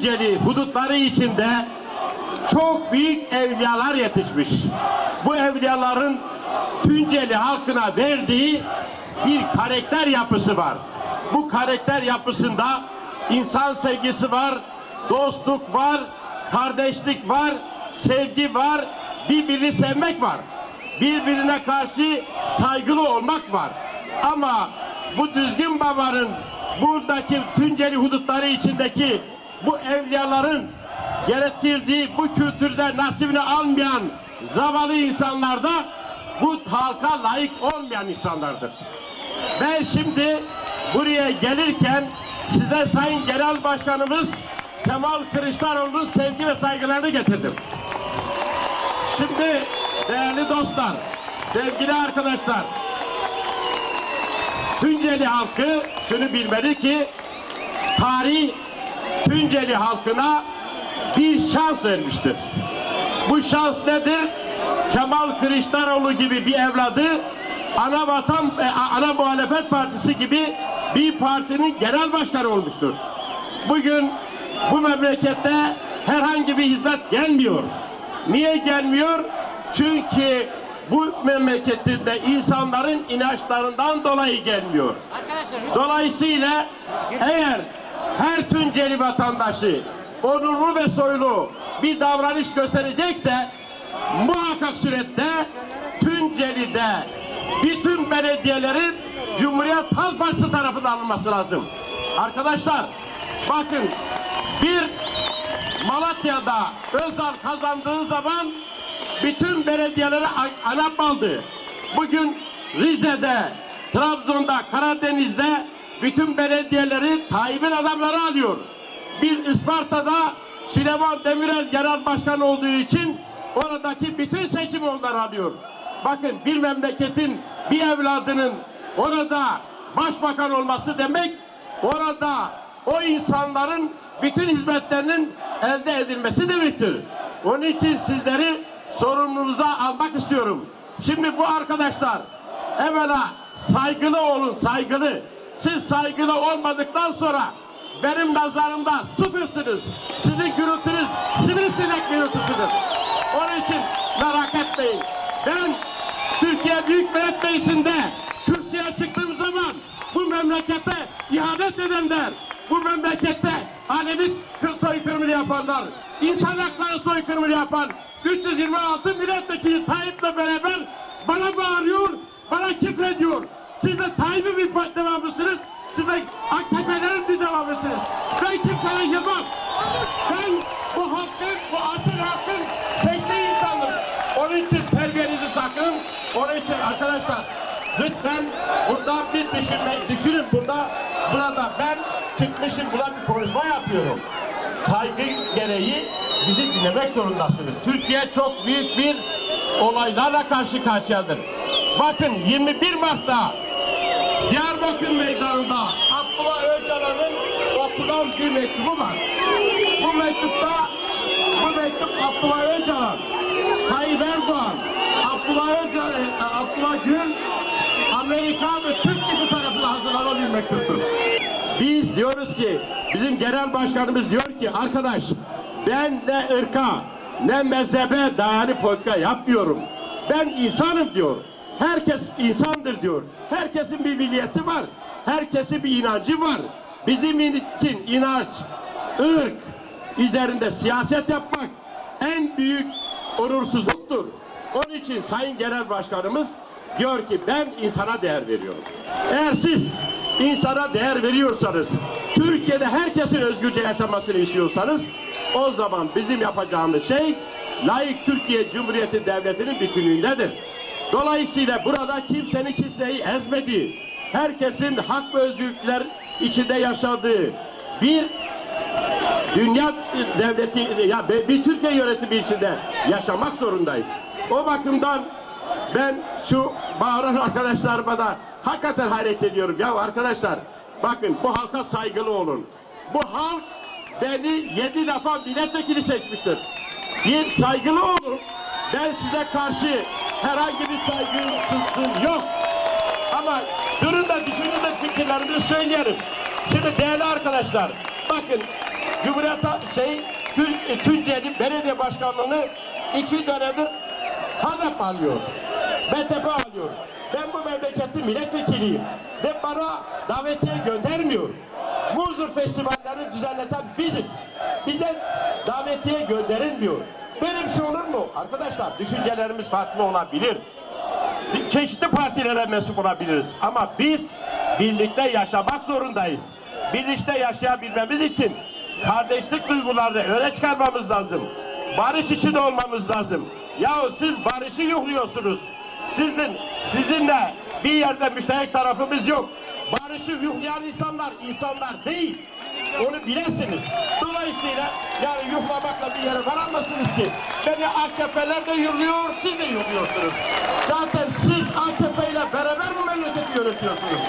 Tunceli hudutları içinde çok büyük evliyalar yetişmiş. Bu evliyaların Tunceli halkına verdiği bir karakter yapısı var. Bu karakter yapısında insan sevgisi var, dostluk var, kardeşlik var, sevgi var, birbirini sevmek var. Birbirine karşı saygılı olmak var. Ama bu düzgün babanın buradaki Tunceli hudutları içindeki bu evliyaların gerektirdiği bu kültürde nasibini almayan zavallı insanlar da bu halka layık olmayan insanlardır. Ben şimdi buraya gelirken size Sayın Genel Başkanımız Kemal Kılıçdaroğlu'nun sevgi ve saygılarını getirdim. Şimdi değerli dostlar, sevgili arkadaşlar, Tunceli halkı şunu bilmeli ki tarih Tunceli halkına bir şans vermiştir. Bu şans nedir? Kemal Kılıçdaroğlu gibi bir evladı ana vatan e, ana muhalefet partisi gibi bir partinin genel başkanı olmuştur. Bugün bu memlekette herhangi bir hizmet gelmiyor. Niye gelmiyor? Çünkü bu memleketinde insanların inançlarından dolayı gelmiyor. Dolayısıyla eğer Tunceli vatandaşı onurlu ve soylu bir davranış gösterecekse muhakkak surette Tunceli'de bütün belediyelerin Cumhuriyet Halk Partisi tarafından alınması lazım. Arkadaşlar bakın bir Malatya'da Özal kazandığı zaman bütün belediyelere a- ANAP aldı. Bugün Rize'de, Trabzon'da, Karadeniz'de bütün belediyeleri Tayyip'in adamları alıyor. Bir Isparta'da Süleyman Demirel genel başkan olduğu için oradaki bütün seçimi onlar alıyor. Bakın bir memleketin bir evladının orada başbakan olması demek orada o insanların bütün hizmetlerinin elde edilmesi demektir. Onun için sizleri sorumluluğunuza almak istiyorum. Şimdi bu arkadaşlar evvela saygılı olun saygılı. Siz saygılı olmadıktan sonra benim nazarımda sıfırsınız. Sizin gürültünüz sivrisinek gürültüsüdür. Onun için merak etmeyin. Ben Türkiye Büyük Millet Meclisi'nde kürsüye çıktığım zaman bu memlekete ihanet edenler, bu memlekette Alevi soykırımını yapanlar, insan hakları soykırımını yapan 326 milletvekili Tayyip'le beraber bana bağırıyor, bana küfrediyor. Siz de Tayyip'in bir devamlısınız, siz de AKP'lerin bir devamlısınız. Ben kimseye yılmam. Ben bu halkın, bu asıl halkın seçtiği insanım. Onun için terbiyenizi sakın. Onun için arkadaşlar lütfen burada bir düşünme, düşünün burada, burada ben çıkmışım burada bir konuşma yapıyorum. Saygı gereği bizi dinlemek zorundasınız. Türkiye çok büyük bir olaylarla karşı karşıyadır. Bakın 21 Mart'ta Diyarbakır Meydanı'nda Abdullah Öcalan'ın okunan bir mektubu var. Bu mektupta bu mektup Abdullah Öcalan, Tayyip Erdoğan, Abdullah Öcalan, e, Abdullah Gül, Amerika ve Türk gibi tarafından hazırlanan bir mektuptur. Biz diyoruz ki, bizim genel başkanımız diyor ki arkadaş ben ne ırka ne mezhebe dayalı politika yapmıyorum. Ben insanım diyor. Herkes insandır diyor. Herkesin bir milliyeti var. Herkesin bir inancı var. Bizim için inanç, ırk üzerinde siyaset yapmak en büyük onursuzluktur. Onun için Sayın Genel Başkanımız diyor ki ben insana değer veriyorum. Eğer siz insana değer veriyorsanız, Türkiye'de herkesin özgürce yaşamasını istiyorsanız o zaman bizim yapacağımız şey layık Türkiye Cumhuriyeti Devleti'nin bütünlüğündedir. Dolayısıyla burada kimsenin kimseyi ezmediği, herkesin hak ve özgürlükler içinde yaşadığı bir dünya devleti ya bir Türkiye yönetimi içinde yaşamak zorundayız. O bakımdan ben şu bağıran arkadaşlarıma da hakikaten hayret ediyorum. Ya arkadaşlar bakın bu halka saygılı olun. Bu halk beni yedi defa milletvekili seçmiştir. Bir saygılı olun. Ben size karşı herhangi bir saygısızlığım yok. Ama durun da düşünün de fikirlerimi söyleyelim. Şimdi değerli arkadaşlar bakın Cumhuriyet şey Tün, e, Tunceli Belediye Başkanlığı'nı iki dönemdir HADEP alıyor. BTP alıyor. Ben bu memleketin milletvekiliyim. Ve bana davetiye göndermiyor. Muzur festivalleri düzenleten biziz. Bize davetiye gönderilmiyor. Böyle bir şey olur mu? Arkadaşlar düşüncelerimiz farklı olabilir çeşitli partilere mensup olabiliriz. Ama biz birlikte yaşamak zorundayız. Birlikte yaşayabilmemiz için kardeşlik duygularını öne çıkarmamız lazım. Barış içinde olmamız lazım. Yahu siz barışı yuhluyorsunuz. Sizin sizinle bir yerde müşterek tarafımız yok. Barışı yuhlayan insanlar insanlar değil. Onu bilesiniz. Dolayısıyla yani yuhlamakla bir yere varamazsınız ki. Beni AKP'ler de yurluyor, siz de yurluyorsunuz. Zaten siz AKP ile beraber bu memleketi yönetiyorsunuz.